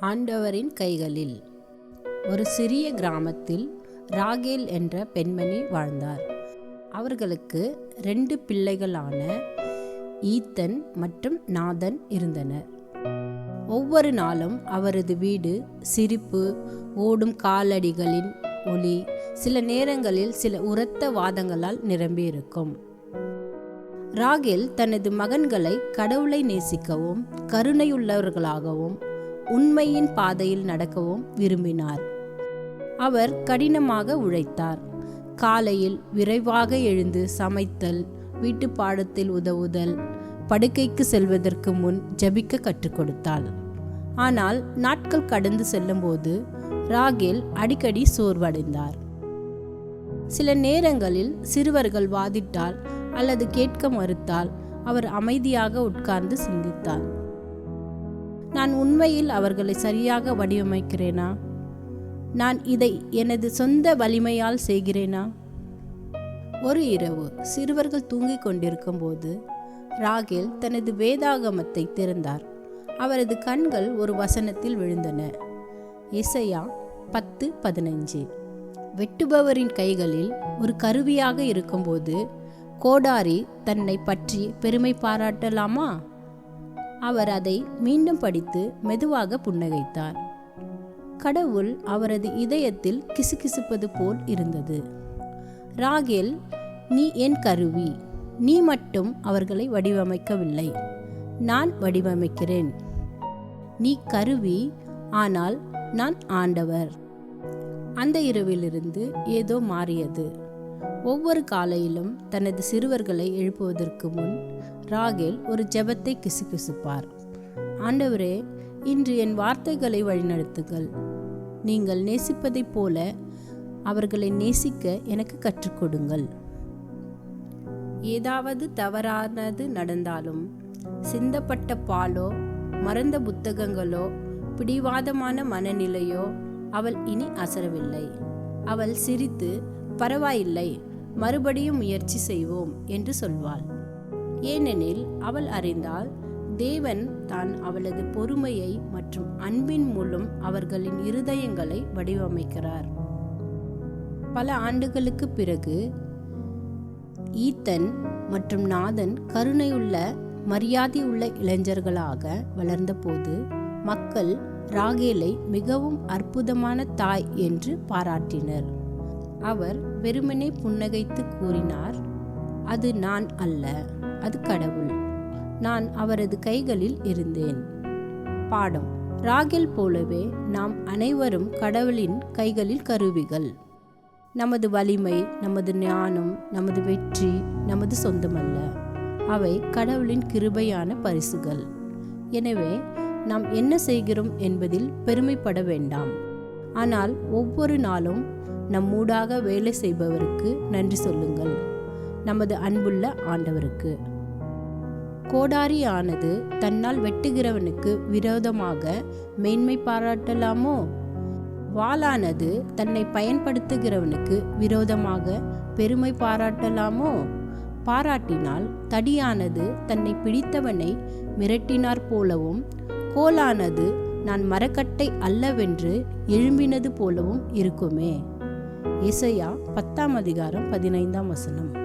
ஆண்டவரின் கைகளில். ஒரு சிறிய கிராமத்தில் ராகேல் என்ற பெண்மணி வாழ்ந்தார். அவர்களுக்கு ரெண்டு பிள்ளைகளான ஈத்தன் மற்றும் நாதன் இருந்தனர். ஒவ்வொரு நாளும் அவரது வீடு சிரிப்பு ஓடும் காலடிகளின் ஒளி சில நேரங்களில் சில உரத்த வாதங்களால் நிரம்பியிருக்கும். ராகேல் தனது மகன்களை கடவுளை நேசிக்கவும் கருணையுள்ளவர்களாகவும் உண்மையின் பாதையில் நடக்கவும் விரும்பினார். அவர் கடினமாக உழைத்தார். காலையில் விரைவாக எழுந்து சமைத்தல் வீட்டு பாடத்தில் உதவுதல் படுக்கைக்கு செல்வதற்கு முன் ஜபிக்க கற்றுக் கொடுத்தாள் ஆனால் நாட்கள் கடந்து செல்லும்போது ராகேல் அடிக்கடி சோர்வடைந்தார். சில நேரங்களில் சிறுவர்கள் வாதிட்டால் அல்லது கேட்க மறுத்தால் அவர் அமைதியாக உட்கார்ந்து சிந்தித்தார். நான் உண்மையில் அவர்களை சரியாக வடிவமைக்கிறேனா? நான் இதை எனது சொந்த வலிமையால் செய்கிறேனா? ஒரு இரவு சிறுவர்கள் தூங்கிக் கொண்டிருக்கும் போது ராகேல் தனது வேதாகமத்தை திறந்தார். அவரது கண்கள் ஒரு வசனத்தில் விழுந்தன. இசையா பத்து பதினஞ்சு. வெட்டுபவரின் கைகளில் ஒரு கருவியாக இருக்கும்போது கோடாரி தன்னை பற்றி பெருமை பாராட்டலாமா? அவர் அதை மீண்டும் படித்து மெதுவாக புன்னகைத்தார். கடவுள் அவரது இதயத்தில் கிசுகிசுப்பது போல் இருந்தது. ராகேல் நீ என் கருவி நீ மட்டும் அவர்களை வடிவமைக்கவில்லை நான் வடிவமைக்கிறேன். நீ கருவி ஆனால் நான் ஆண்டவர். அந்த இரவிலிருந்து ஏதோ மாறியது. ஒவ்வொரு காலையிலும் தனது சிறுவர்களை எழுப்புவதற்கு முன் ராகேல் ஒரு ஜெபத்தை கிசுகிசுப்பார் ஆண்டவரே இன்று என் வார்த்தைகளை வழிநடத்துங்கள். நீங்கள் நேசிப்பதைப் போல அவர்களை நேசிக்க எனக்கு கற்றுக் கொடுங்கள். ஏதாவது தவறானது நடந்தாலும் சிந்தப்பட்ட பாலோ மறந்த புத்தகங்களோ பிடிவாதமான மனநிலையோ அவள் இனி அசரவில்லை. அவள் சிரித்து பரவாயில்லை. மறுபடியும் முயற்சி செய்வோம் என்று சொல்வாள். ஏனெனில் அவள் அறிந்தால் தேவன் தான் அவளது பொறுமையை மற்றும் அன்பின் மூலம் அவர்களின் இருதயங்களை வடிவமைக்கிறார். பல ஆண்டுகளுக்கு பிறகு ஈத்தன் மற்றும் நாதன் கருணையுள்ள மரியாதையுள்ள இளைஞர்களாக வளர்ந்தபோது மக்கள் ராகேலை மிகவும் அற்புதமான தாய் என்று பாராட்டினர். அவர் வெறுமனே புன்னகைத்து கூறினார் அது நான் அல்ல அது கடவுள். நான் அவரது கைகளில் இருந்தேன். பாடம். ராகில் போலவே நாம் அனைவரும் கடவுளின் கைகளில் கருவிகள். நமது வலிமை நமது ஞானம் நமது வெற்றி நமது சொந்தமல்ல. அவை கடவுளின் கிருபையான பரிசுகள். எனவே நாம் என்ன செய்கிறோம் என்பதில் பெருமைப்பட வேண்டாம். ஆனால் ஒவ்வொரு நாளும் நம்மூடாக வேலை செய்பவருக்கு நன்றி சொல்லுங்கள். நமது அன்புள்ள ஆண்டவருக்கு. கோடாரி ஆனது தன்னால் வெட்டுகிறவனுக்கு விரோதமாக மேன்மை பாராட்டலாமோ? வாளானது தன்னை பயன்படுத்துகிறவனுக்கு விரோதமாக பெருமை பாராட்டலாமோ? பாராட்டினால் தடியானது தன்னை பிடித்தவனை மிரட்டினார் போலவும் கோலானது நான் மரக்கட்டை அல்லவென்று எழும்பினது போலவும் இருக்குமே. இசையா பத்தாம் அதிகாரம் பதினைந்தாம் வசனம்.